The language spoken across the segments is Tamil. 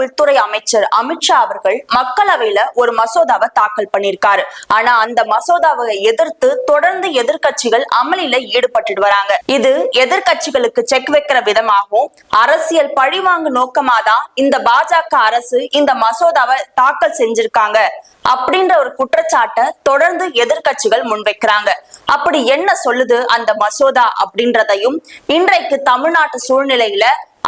உள்துறை அமைச்சர் அமித்ஷா அவர்கள் மக்களவையில ஒரு மசோதாவை தாக்கல் பண்ணிருக்காரு ஆனா அந்த மசோதாவை எதிர்த்து தொடர்ந்து எதிர்கட்சிகள் அமளியில ஈடுபட்டு வராங்க. இது எதிர்கட்சிகளுக்கு செக் வைக்கிற விதமாகவும் அரசியல் பழிவாங்கு நோக்கமா தான் இந்த பாஜக அரசு இந்த மசோதாவை தாக்கல் செஞ்சிருக்காங்க அப்படின்ற ஒரு குற்றச்சாட்டை தொடர்ந்து எதிர்கட்சிகள் முன்வைக்கிறாங்க. அப்படி என்ன சொல்லுது அந்த மசோதா அப்படின்றதையும் இன்றைக்கு தமிழ்நாட்டு சூழ்நிலையில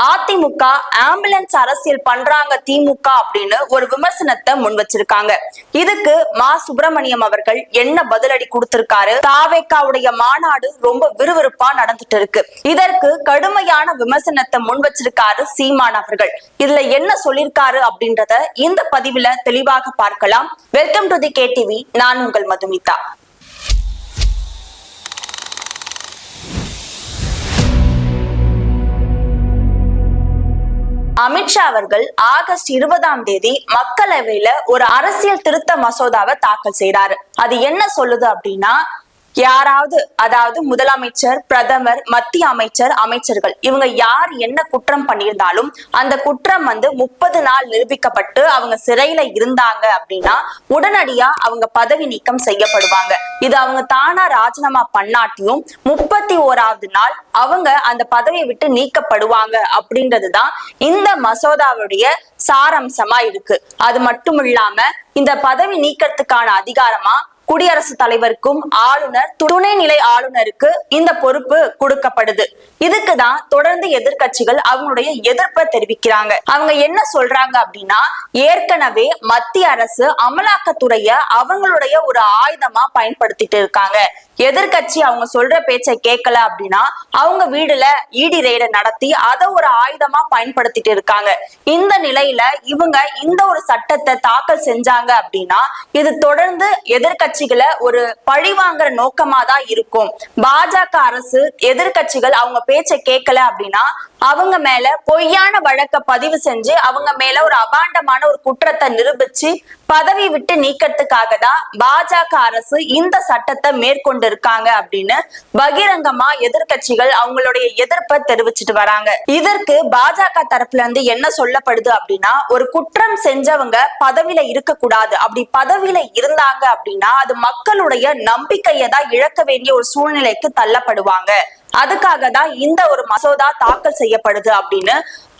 அதிமுக ஆம்புலன்ஸ் அரசியல் பண்றாங்க திமுக அப்படின்னு ஒரு விமர்சனத்தை முன் வச்சிருக்காங்க. இதுக்கு மா. சுப்பிரமணியம் அவர்கள் என்ன பதிலடி கொடுத்திருக்காரு? தாவேக்காவுடைய மாநாடு ரொம்ப விறுவிறுப்பா நடந்துட்டு இருக்கு. இதற்கு கடுமையான விமர்சனத்தை முன் வச்சிருக்காரு சீமான் அவர்கள். இதுல என்ன சொல்லிருக்காரு அப்படின்றத இந்த பதிவுல தெளிவாக பார்க்கலாம். Welcome to the K TV நான் உங்கள் மதுமிதா. அமித்ஷா அவர்கள் ஆகஸ்ட் இருபதாம் தேதி மக்களவையில ஒரு அரசியல் திருத்த மசோதாவை தாக்கல் செய்றாரு. அது என்ன சொல்லுது அப்படின்னா யாராவது அதாவது முதலமைச்சர் பிரதமர் மத்திய அமைச்சர் அமைச்சர்கள் இவங்க யார் என்ன குற்றம் பண்ணியிருந்தாலும் அந்த குற்றம் வந்து முப்பது நாள் நிரூபிக்கப்பட்டு அவங்க சிறையில இருந்தாங்க அப்படின்னா உடனடியா அவங்க பதவி நீக்கம் செய்யப்படுவாங்க. இது அவங்க தானா ராஜினாமா பண்ணாட்டியும் முப்பத்தி ஓராவது நாள் அவங்க அந்த பதவியை விட்டு நீக்கப்படுவாங்க அப்படின்றதுதான் இந்த மசோதாவுடைய சாரம்சமா இருக்கு. அது மட்டும் இல்லாம இந்த பதவி நீக்கத்துக்கான அதிகாரமா குடியரசுத் தலைவருக்கும் ஆளுநர் துணைநிலை ஆளுநருக்கு இந்த பொறுப்பு கொடுக்கப்படுது. இதுக்கு தான் தொடர்ந்து எதிர்க்கட்சிகள் அவங்களுடைய எதிர்ப்பை தெரிவிக்கிறாங்க. அவங்க என்ன சொல்றாங்க அப்படின்னா ஏற்கனவே மத்திய அரசு அமலாக்கத்துறைய அவங்களுடைய ஒரு ஆயுதமா பயன்படுத்திட்டு இருக்காங்க. எதிர்கட்சி அவங்க சொல்ற பேச்சை கேட்கல அப்படின்னா அவங்க வீடுல இடி ரெய்ட நடத்தி அதை ஒரு ஆயுதமா பயன்படுத்திட்டு இருக்காங்க. இந்த நிலையில இவங்க இந்த ஒரு சட்டத்தை தாக்கல் செஞ்சாங்க அப்படின்னா இது தொடர்ந்து எதிர்கட்சிகளை ஒரு பழி வாங்குற நோக்கமா தான் இருக்கும். பாஜக அரசு எதிர்க்கட்சிகள் அவங்க பேச்சை கேட்கல அப்படின்னா அவங்க மேல பொய்யான வழக்க பதிவு செஞ்சு அவங்க மேல ஒரு அபாண்டமான ஒரு குற்றத்தை நிரூபிச்சு பதவி விட்டு நீக்கிறதுக்காக தான் பாஜக அரசு இந்த சட்டத்தை மேற்கொண்டு இருக்காங்க அப்படின்னு பகிரங்கமா எதிர்க்கட்சிகள் அவங்களுடைய எதிர்ப்பை தெரிவிச்சிட்டு வராங்க. இதற்கு பாஜக தரப்புல இருந்து என்ன சொல்லப்படுது அப்படின்னா ஒரு குற்றம் செஞ்சவங்க பதவியில இருக்க கூடாது அப்படி பதவியில இருந்தாங்க அப்படின்னா அது மக்களுடைய நம்பிக்கையை தான் இழக்க வேண்டிய ஒரு சூழ்நிலைக்கு தள்ளப்படுவாங்க. அதுக்காக தான் இந்த ஒரு மசோதா தாக்கல் செய்யப்படுது அப்படின்னு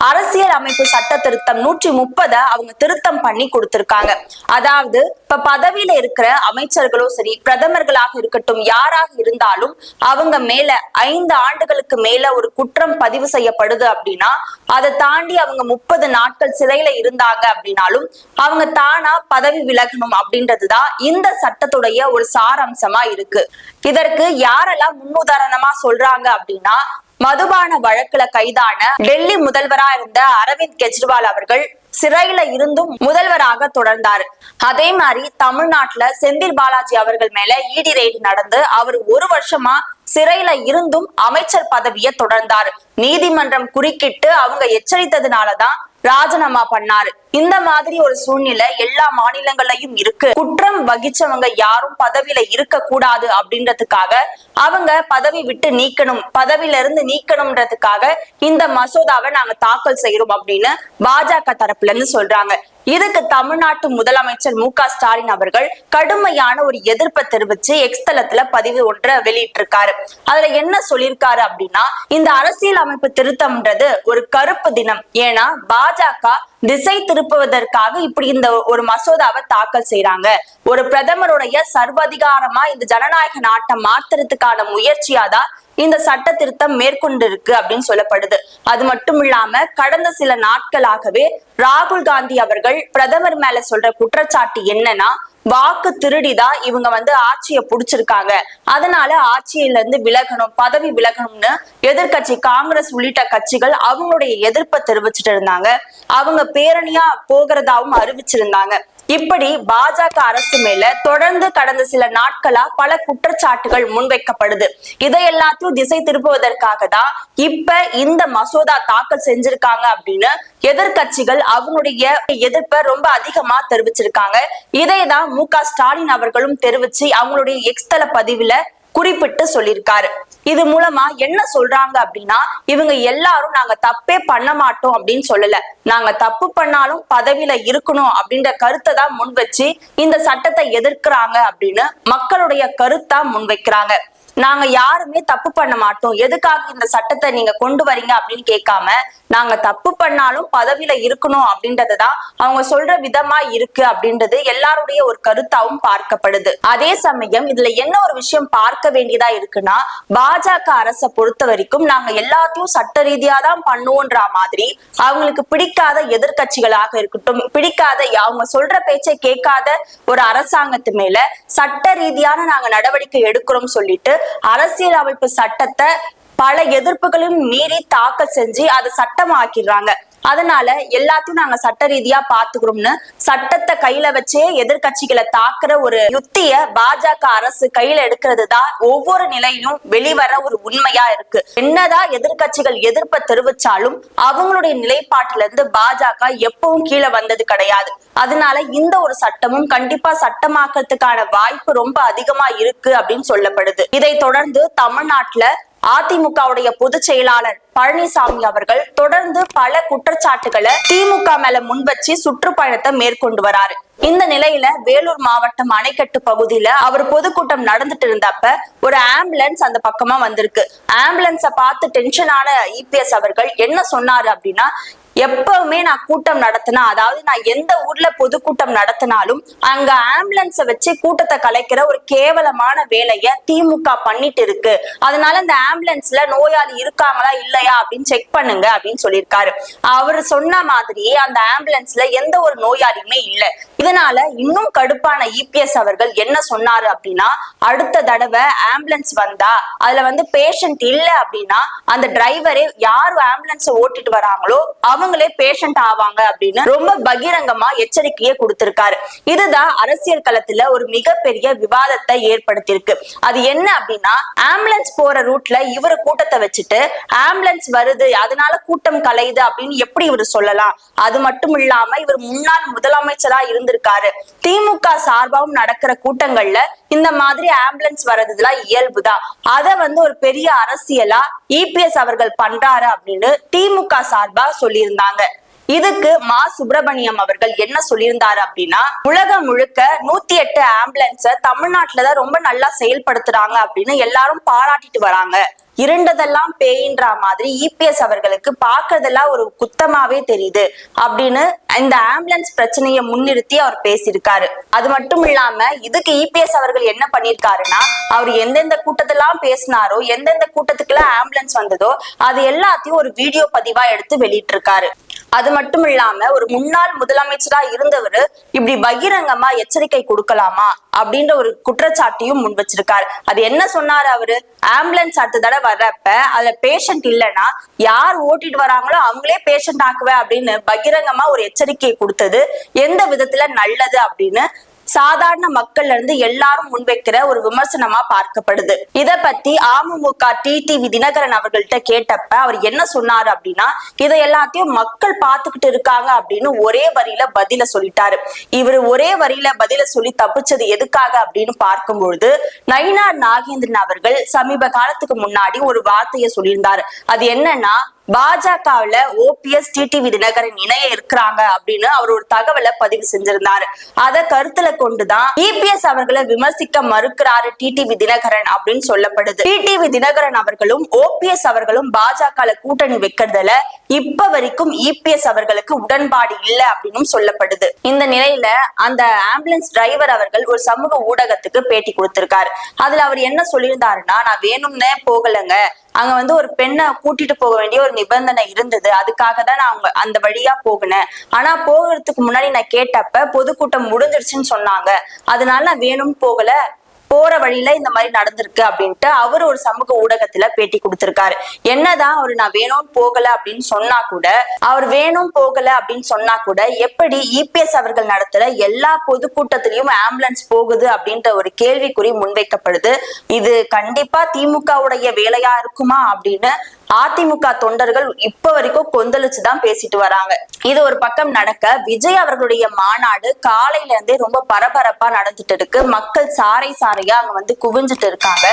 அரசியல் அமைப்பு சட்ட திருத்தம் நூற்றி முப்பதை அவங்க திருத்தம் பண்ணி கொடுத்திருக்காங்க. அதாவது இப்ப பதவியில இருக்கிற அமைச்சர்களும் சரி பிரதமர்களாக இருக்கட்டும் யாராக இருந்தாலும் அவங்க மேல ஐந்து ஆண்டுகளுக்கு மேல ஒரு குற்றம் பதிவு செய்யப்படுது அப்படின்னா அதை தாண்டி அவங்க முப்பது நாட்கள் சிறையில இருந்தாங்க அப்படின்னாலும் அவங்க தானா பதவி விலகணும் அப்படின்றதுதான் இந்த சட்டத்துடைய ஒரு சாரம்சமா இருக்கு. இதற்கு யாரெல்லாம் முன்னுதாரணமா சொல்றாங்க அப்படின்னா மதுபான வழக்குல கைதான டெல்லி முதல்வரா இருந்த அரவிந்த் கெஜ்ரிவால் அவர்கள் சிறையில இருந்தும் முதல்வராக தொடர்ந்தாரு. அதே மாதிரி தமிழ்நாட்டுல செந்தில் பாலாஜி அவர்கள் மேல இடி ரெய்டு நடந்து அவர் ஒரு வருஷமா சிறையில இருந்தும் அமைச்சர் பதவியை தொடர்ந்தாரு. நீதிமன்றம் குறுக்கிட்டு அவங்க எச்சரித்ததுனாலதான் ராஜினாமா பண்ணாரு. இந்த மாதிரி ஒரு சூழ்நிலை எல்லா மாநிலங்கள்லயும் இருக்கு. குற்றம் வகிச்சவங்க யாரும் பதவியில இருக்க கூடாது அப்படின்றதுக்காக அவங்க பதவி விட்டு நீக்கணும் பதவியில இருந்து நீக்கணும்ன்றதுக்காக இந்த மசோதாவை நாங்க தாக்கல் செய்யறோம் அப்படின்னு பாஜக தரப்புல இருந்து சொல்றாங்க. இதுக்கு தமிழ்நாட்டு முதலமைச்சர் மு க ஸ்டாலின் அவர்கள் கடுமையான ஒரு எதிர்ப்பை தெரிவிச்சு எக்ஸ் தளத்துல பதிவு ஒன்றை வெளியிட்டிருக்காரு. அதுல என்ன சொல்லியிருக்காரு அப்படின்னா இந்த அரசியல் அமைப்பு திருத்தம்ன்றது ஒரு கருப்பு தினம். ஏன்னா பாஜக திசை திருப்புவதற்காக இப்படி இந்த ஒரு மசோதாவை தாக்கல் செய்யறாங்க ஒரு பிரதமருடைய சர்வதிகாரமா இந்த ஜனநாயக நாட்டை மாத்துறதுக்கான முயற்சியாதான் இந்த சட்ட திருத்தம் மேற்கொண்டு இருக்கு அப்படின்னு சொல்லப்படுது. அது மட்டும் இல்லாம கடந்த சில நாட்களாகவே ராகுல் காந்தி அவர்கள் பிரதமர் மேல சொல்ற குற்றச்சாட்டு என்னன்னா வாக்கு திருடிதான் இவங்க வந்து ஆட்சியை புடிச்சிருக்காங்க. அதனால ஆட்சியில இருந்து விலகணும் பதவி விலகணும்னு எதிர்க்கட்சி காங்கிரஸ் உள்ளிட்ட கட்சிகள் அவங்களுடைய எதிர்ப்பை தெரிவிச்சிட்டு இருந்தாங்க. அவங்க பேரணியா போகிறதாவும் அறிவிச்சிருந்தாங்க. இப்படி பாஜக அரசு மேல தொடர்ந்து கடந்த சில நாட்களா பல குற்றச்சாட்டுகள் முன்வைக்கப்படுது. இதை எல்லாத்தையும் திசை திருப்புவதற்காக தான் இப்ப இந்த மசோதா தாக்கல் செஞ்சிருக்காங்க அப்படின்னு எதிர்கட்சிகள் அவங்களுடைய எதிர்ப்பை ரொம்ப அதிகமா தெரிவிச்சிருக்காங்க. இதை தான் மு க ஸ்டாலின் அவர்களும் தெரிவிச்சு அவங்களுடைய எக்ஸ்தல பதிவுல குறிப்பிட்டு சொல்லியிருக்காரு. இது மூலமா என்ன சொல்றாங்க அப்படின்னா இவங்க எல்லாரும் நாங்க தப்பே பண்ண மாட்டோம் அப்படின்னு சொல்லல. நாங்க தப்பு பண்ணாலும் பதவியில இருக்கணும் அப்படின்ற கருத்தை தான் முன் வச்சு இந்த சட்டத்தை எதிர்க்கிறாங்க அப்படின்னு மக்களுடைய கருத்தா முன்வைக்கிறாங்க. நாங்க யாருமே தப்பு பண்ண மாட்டோம். எதுக்காக இந்த சட்டத்தை நீங்க கொண்டு வரீங்க அப்படின்னு கேட்காம நாங்க தப்பு பண்ணாலும் பதவியில இருக்கணும் அப்படின்றதுதான் அவங்க சொல்ற விதமா இருக்கு அப்படின்றது எல்லாருடைய ஒரு கருத்தாவும் பார்க்கப்படுது. அதே சமயம் இதுல என்ன ஒரு விஷயம் பார்க்க வேண்டியதா இருக்குன்னா பாஜக அரசை பொறுத்த வரைக்கும் நாங்க எல்லாத்தையும் சட்ட ரீதியா தான் பண்ணுவோன்ற மாதிரி அவங்களுக்கு பிடிக்காத எதிர்க்கட்சிகளாக இருக்கட்டும் பிடிக்காத அவங்க சொல்ற பேச்சை கேட்காத ஒரு அரசாங்கத்து மேல சட்ட ரீதியான நாங்க நடவடிக்கை எடுக்கிறோம் சொல்லிட்டு அரசியல் அமைப்பு சட்டத்தை பல எதிர்ப்புகளையும் மீறி தாக்கல் செஞ்சு அதை சட்டமாக்கிடுறாங்க. அதனால எல்லாத்தையும் நாங்க சட்ட ரீதியா பாத்துக்கிறோம்னு சட்டத்தை கையில வச்சே எதிர்கட்சிகளை தாக்குற ஒரு யுத்திய பாஜக அரசு கையில எடுக்கிறது தான் ஒவ்வொரு நிலையிலும் வெளிவர ஒரு உண்மையா இருக்கு. என்னதான் எதிர்க்கட்சிகள் எதிர்ப்பை தெரிவிச்சாலும் அவங்களுடைய நிலைப்பாட்டுல இருந்து பாஜக எப்பவும் கீழே வந்தது கிடையாது. அதனால இந்த ஒரு சட்டமும் கண்டிப்பா சட்டமாக்கிறதுக்கான வாய்ப்பு ரொம்ப அதிகமா இருக்கு அப்படின்னு சொல்லப்படுது. இதை தொடர்ந்து தமிழ்நாட்டுல அதிமுகவுடைய பொதுச் செயலாளர் பழனிசாமி அவர்கள் தொடர்ந்து பல குற்றச்சாட்டுகளை திமுக மேல முன்வச்சு சுற்றுப்பயணத்தை மேற்கொண்டு வராரு. இந்த நிலையில வேலூர் மாவட்டம் அணைக்கட்டு பகுதியில அவர் பொதுக்கூட்டம் நடந்துட்டு இருந்தப்ப ஒரு ஆம்புலன்ஸ் அந்த பக்கமா வந்திருக்கு. ஆம்புலன்ஸ பார்த்து டென்ஷனான இபிஎஸ் அவர்கள் என்ன சொன்னாரு அப்படின்னா எப்பவுமே நான் கூட்டம் நடத்தினா அதாவது நான் எந்த ஊர்ல பொதுக்கூட்டம் நடத்தினாலும் அங்க ஆம்புலன்ஸை வச்சு கூட்டத்தை கலைக்கிற ஒரு கேவலமான வேலைய திமுக பண்ணிட்டு இருக்கு. அதனால இந்த ஆம்புலன்ஸ்ல நோயாளி இருக்காங்களா இல்லையா அப்படின்னு செக் பண்ணுங்க அப்படின்னு சொல்லியிருக்காரு. அவர் சொன்ன மாதிரியே அந்த ஆம்புலன்ஸ்ல எந்த ஒரு நோயாளியுமே இல்லை. இதனால இன்னும் கடுப்பான இபிஎஸ் அவர்கள் என்ன சொன்னாரு அப்படின்னா அடுத்த தடவை ஆம்புலன்ஸ் வந்தா அதுல வந்து பேஷண்ட் இல்ல அப்படின்னா அந்த டிரைவரே யார் ஆம்புலன்ஸை ஓட்டிட்டு வராங்களோ அவங்க அவங்களே பேஷண்ட் ஆவாங்க அப்படின்னு ரொம்ப பகிரங்கமா எச்சரிக்கையை கொடுத்திருக்காரு. இதுதான் அரசியல் களத்துல ஒரு மிகப்பெரிய விவாதத்தை ஏற்படுத்தியிருக்கு. அது என்ன அப்படின்னா ஆம்புலன்ஸ் போற ரூட்ல இவர் கூட்டத்தை வச்சுட்டு ஆம்புலன்ஸ் வருது அதனால கூட்டம் கலையுது அப்படின்னு எப்படி இவர் சொல்லலாம்? அது மட்டும் இல்லாம இவர் முன்னாள் முதலமைச்சரா இருந்திருக்காரு. திமுக சார்பாகவும் நடக்கிற கூட்டங்கள்ல இந்த மாதிரி ஆம்புலன்ஸ் வர்றதுலாம் இயல்புதான். அத வந்து ஒரு பெரிய அரசியலா இபிஎஸ் அவர்கள் பண்றாரு அப்படின்னு திமுக சார்பா சொல்லியிருந்தாங்க. இதுக்கு மா சுப்பிரமணியம் அவர்கள் என்ன சொல்லியிருந்தாரு அப்படின்னா உலகம் முழுக்க நூத்தி எட்டு ஆம்புலன்ஸ தமிழ்நாட்டுலதான் ரொம்ப நல்லா செயல்படுத்துறாங்க அப்படின்னு எல்லாரும் பாராட்டிட்டு வராங்க. இருண்டதெல்லாம் பேயின்ற மாதிரி இபிஎஸ் அவர்களுக்கு பாக்குறதெல்லாம் ஒரு குத்தமாவே தெரியுது அப்படின்னு இந்த ஆம்புலன்ஸ் பிரச்சனையை முன்னிறுத்தி அவர் பேசியிருக்காரு. அது மட்டும் இல்லாம இதுக்கு இபிஎஸ் அவர்கள் என்ன பண்ணிருக்காருன்னா அவர் எந்தெந்த கூட்டத்தெல்லாம் பேசினாரோ எந்தெந்த கூட்டத்துக்குள்ள ஆம்புலன்ஸ் வந்ததோ அது எல்லாத்தையும் ஒரு வீடியோ பதிவா எடுத்து வெளியிட்டிருக்காரு. அது மட்டும் இல்லாம ஒரு முன்னாள் முதலமைச்சரா இருந்தவர் இப்படி பகிரங்கமா எச்சரிக்கை கொடுக்கலாமா அப்படின்ற ஒரு குற்றச்சாட்டையும் முன் வச்சிருக்காரு. அது என்ன சொன்னாரு அவரு? ஆம்புலன்ஸ் அடுத்த தடவை வர்றப்ப அதுல பேஷண்ட் இல்லைன்னா யார் ஓட்டிட்டு வராங்களோ அவங்களே பேஷண்ட் ஆக்குவேன் அப்படின்னு பகிரங்கமா ஒரு எச்சரிக்கையை கொடுத்தது எந்த விதத்துல நல்லது அப்படின்னு சாதாரண மக்கள்ல இருந்து எல்லாரும் முன்வைக்கிற ஒரு விமர்சனமா பார்க்கப்படுது. இத பத்தி அமமுக டிடிவி தினகரன் அவர்கள்ட்ட கேட்டப்ப அவர் என்ன சொன்னாரு அப்படின்னா இதை எல்லாத்தையும் மக்கள் பாத்துக்கிட்டு இருக்காங்க அப்படின்னு ஒரே வரியில பதில சொல்லிட்டாரு. இவர் ஒரே வரியில பதில சொல்லி தப்பிச்சது எதுக்காக அப்படின்னு பார்க்கும்பொழுது நயினார் நாகேந்திரன் அவர்கள் சமீப காலத்துக்கு முன்னாடி ஒரு வார்த்தையை சொல்லியிருந்தாரு. அது என்னன்னா பாஜகவுல ஓபிஎஸ் டிடிவி தினகரன் இணைய இருக்கிறாங்க அப்படின்னு அவர் ஒரு தகவலை பதிவு செஞ்சிருந்தாரு. அத கருத்துல கொண்டுதான் இபிஎஸ் அவர்களை விமர்சிக்க மறுக்கிறாரு டிடிவி தினகரன் அப்படின்னு சொல்லப்படுது. டிடிவி தினகரன் அவர்களும் ஓபிஎஸ் அவர்களும் பாஜக கூட்டணி வைக்கிறதுல இப்ப வரைக்கும் இபிஎஸ் அவர்களுக்கு உடன்பாடு இல்ல அப்படின்னு சொல்லப்படுது. இந்த நிலையில அந்த ஆம்புலன்ஸ் டிரைவர் அவர்கள் ஒரு சமூக ஊடகத்துக்கு பேட்டி கொடுத்திருக்காரு. அதுல அவர் என்ன சொல்லியிருந்தாருன்னா நான் வேணும்னே போகலங்க. அங்க வந்து ஒரு பெண்ணை கூட்டிட்டு போக வேண்டிய ஒரு நிபந்தனை இருந்தது. அதுக்காக தான் நான் அவங்க அந்த வழியா போகினேன். ஆனா போகிறதுக்கு முன்னாடி நான் கேட்டப்ப பொதுக்கூட்டம் முடிஞ்சிருச்சுன்னு சொன்னாங்க. அதனால நான் வேணும்னு போகல. போற வழியில இந்த மாதிரி நடந்திருக்கு அப்படின்ட்டு அவர் ஒரு சமூக ஊடகத்துல பேட்டி கொடுத்திருக்காரு. என்னதான் அவர் நான் வேணும் போகல அப்படின்னு சொன்னா கூட அவர் வேணும் போகல அப்படின்னு சொன்னா கூட எப்படி இபிஎஸ் அவர்கள் நடத்துற எல்லா பொதுக்கூட்டத்திலையும் ஆம்புலன்ஸ் போகுது அப்படின்ற ஒரு கேள்விக்குறி முன்வைக்கப்படுது. இது கண்டிப்பா திமுகவுடைய வேலையா இருக்குமா அப்படின்னு அதிமுக தொண்டர்கள் இப்ப வரைக்கும் கொந்தளிச்சு தான் பேசிட்டு வராங்க. இது ஒரு பக்கம் நடக்க விஜய் அவர்களுடைய மாநாடு காலையில இருந்தே ரொம்ப பரபரப்பா நடந்துட்டு இருக்கு. மக்கள் சாறை சாறையா அங்க வந்து குவிஞ்சிட்டு இருக்காங்க.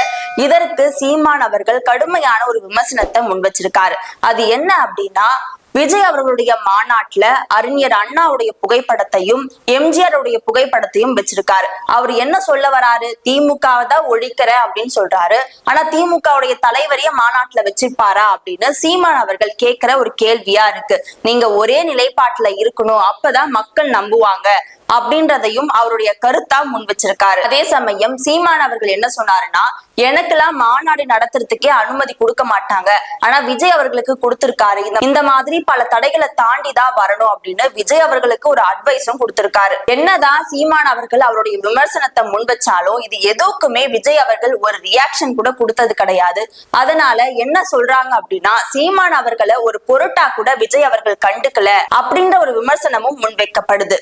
இதற்கு சீமான் அவர்கள் கடுமையான ஒரு விமர்சனத்தை முன் வச்சிருக்காரு அது என்ன அப்படின்னா விஜய் அவர்களுடைய மாநாட்டுல அறிஞர் அண்ணாவுடைய புகைப்படத்தையும் எம்ஜிஆருடைய புகைப்படத்தையும் வச்சிருக்காரு. அவர் என்ன சொல்ல வராரு? திமுக தான் ஒழிக்கிற அப்படின்னு சொல்றாரு. ஆனா திமுகவுடைய தலைவரையே மாநாட்டுல வச்சிருப்பாரா அப்படின்னு சீமான் அவர்கள் கேட்கிற ஒரு கேள்வியா இருக்கு. நீங்க ஒரே நிலைப்பாட்டுல இருக்கணும். அப்பதான் மக்கள் நம்புவாங்க. அப்படின்றதையும் அவருடைய கருத்தா முன் வச்சிருக்காரு. அதே சமயம் சீமான் அவர்கள் என்ன சொன்னாருன்னா எனக்கெல்லாம் மாநாடு நடத்துறதுக்கே அனுமதி கொடுக்க மாட்டாங்க. ஆனா விஜய் அவர்களுக்கு கொடுத்திருக்காரு. இந்த- இந்த மாதிரி பல தடைகளை தாண்டி தான் வரணும் அப்படின்னு விஜய் அவர்களுக்கு ஒரு அட்வைஸும் கொடுத்திருக்காரு. என்னதான் சீமான் அவர்கள் அவருடைய விமர்சனத்தை முன் வச்சாலும் இது எதுக்குமே விஜய் அவர்கள் ஒரு ரியாக்ஷன் கூட கொடுத்தது கிடையாது. அதனால என்ன சொல்றாங்க அப்படின்னா சீமான் அவர்களை ஒரு பொருட்டா கூட விஜய் அவர்கள் கண்டுக்கல அப்படின்ற ஒரு விமர்சனமும் முன்வைக்கப்படுது